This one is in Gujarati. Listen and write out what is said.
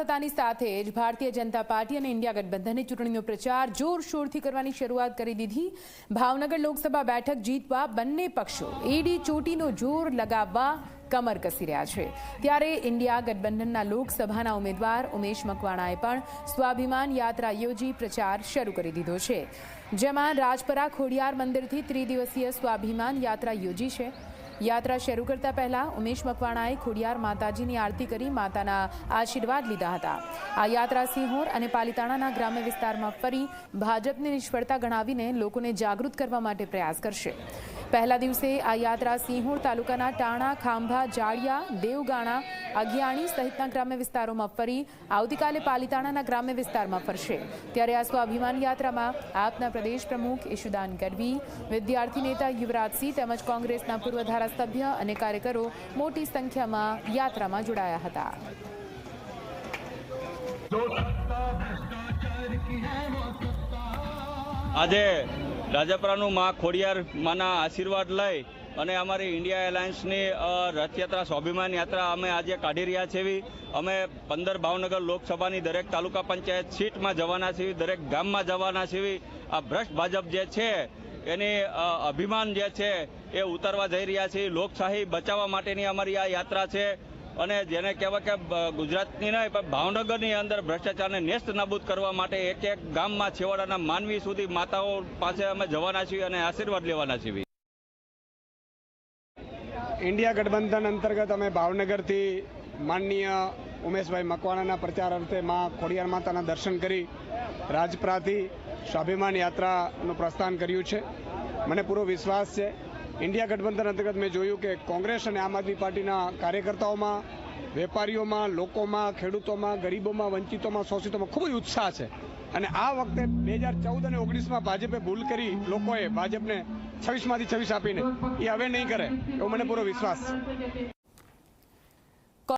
થતાની સાથે જ ભારતીય જનતા પાર્ટી અને ઇન્ડિયા ગઠબંધને ચૂંટણીનો પ્રચાર જોરશોરથી કરવાની શરૂઆત કરી દીધી. ભાવનગર લોકસભા બેઠક જીતવા બંને પક્ષો એડી ચોટીનો જોર લગાવવા કમર કસી રહ્યા છે. ત્યારે ઇન્ડિયા ગઠબંધનના લોકસભાના ઉમેદવાર ઉમેશ મકવાણાએ પણ સ્વાભિમાન યાત્રા યોજી પ્રચાર શરૂ કરી દીધો છે. જેમાં રાજપરા ખોડિયાર મંદિરથી ત્રિદિવસીય સ્વાભિમાન યાત્રા યોજી છે. યાત્રા શરૂ કરતા પહેલા ઉમેશ મકવાણાએ ખોડિયાર માતાજીની આરતી કરી માતાના આશીર્વાદ લીધા હતા. આ યાત્રા સિંહોર અને પાલિતાણાના ગ્રામ્ય વિસ્તારમાં ફરી ભાજપની નિષ્ફળતા ગણાવીને લોકોને જાગૃત કરવા માટે પ્રયાસ કરશે. પહેલા દિવસે આ યાત્રા સિંહોર તાલુકાના ટાણા, ખાંભા, જાળિયા, દેવગાણા, અગિયાણી સહિતના ગ્રામ્ય વિસ્તારોમાં ફરી આવતીકાલે પાલિતાણાના ગ્રામ્ય વિસ્તારમાં ફરશે. ત્યારે આ સ્વાભિમાન યાત્રામાં આપના પ્રદેશ પ્રમુખ ઈશુદાન ગઢવી, વિદ્યાર્થી નેતા યુવરાજસિંહ તેમજ કોંગ્રેસના પૂર્વ ધારાસભ્ય અને કાર્યકરો મોટી સંખ્યામાં યાત્રામાં જોડાયા હતા. આજે રાજપરાનું માં ખોડિયાર માના આશીર્વાદ લઈ અને અમારી ઇન્ડિયા એરલાઇન્સની રથયાત્રા, સ્વાભિમાન યાત્રા અમે આજે કાઢી રહ્યા છીએ. અમે પંદર ભાવનગર લોકસભાની દરેક તાલુકા પંચાયત સીટમાં જવાના છીએ, દરેક ગામમાં જવાના છીએ. આ ભ્રષ્ટ ભાજપ જે છે એની અભિમાન જે છે એ ઉતારવા જઈ રહ્યા છીએ લોકશાહી બચાવવા માટેની અમારી આ યાત્રા છે અને જેને કહેવાય કે ગુજરાતની નહીં, પણ ભાવનગરની અંદર ભ્રષ્ટાચારને નેસ્ત નાબૂદ કરવા માટે એક એક ગામમાં છેવાડાના માનવી સુધી માતાઓ પાસે અમે જવાના છીએ અને આશીર્વાદ લેવાના છીએ. ઇન્ડિયા ગઠબંધન અંતર્ગત અમે ભાવનગરથી માનનીય ઉમેશભાઈ મકવાણાના પ્રચાર અર્થે માં ખોડિયાર માતાના દર્શન કરી રાજપરાથી સ્વાભિમાન યાત્રાનું પ્રસ્થાન કર્યું છે. મને પૂરો વિશ્વાસ છે. ઇન્ડિયા ગઠબંધન અંતર્ગત મેં જોયું કે કોંગ્રેસ અને આમ આદમી પાર્ટીના કાર્યકર્તાઓમાં, વેપારીઓમાં, લોકોમાં, ખેડૂતોમાં, ગરીબોમાં, વંચિતોમાં, શોષિતોમાં ખૂબ જ ઉત્સાહ છે. અને આ વખતે બે હજાર ચૌદ અને ઓગણીસમાં ભાજપે ભૂલ કરી લોકોએ ભાજપને છવ્વીસમાંથી છવ્વીસ આપીને. એ હવે નહીં કરે એવો મને પૂરો વિશ્વાસ છે.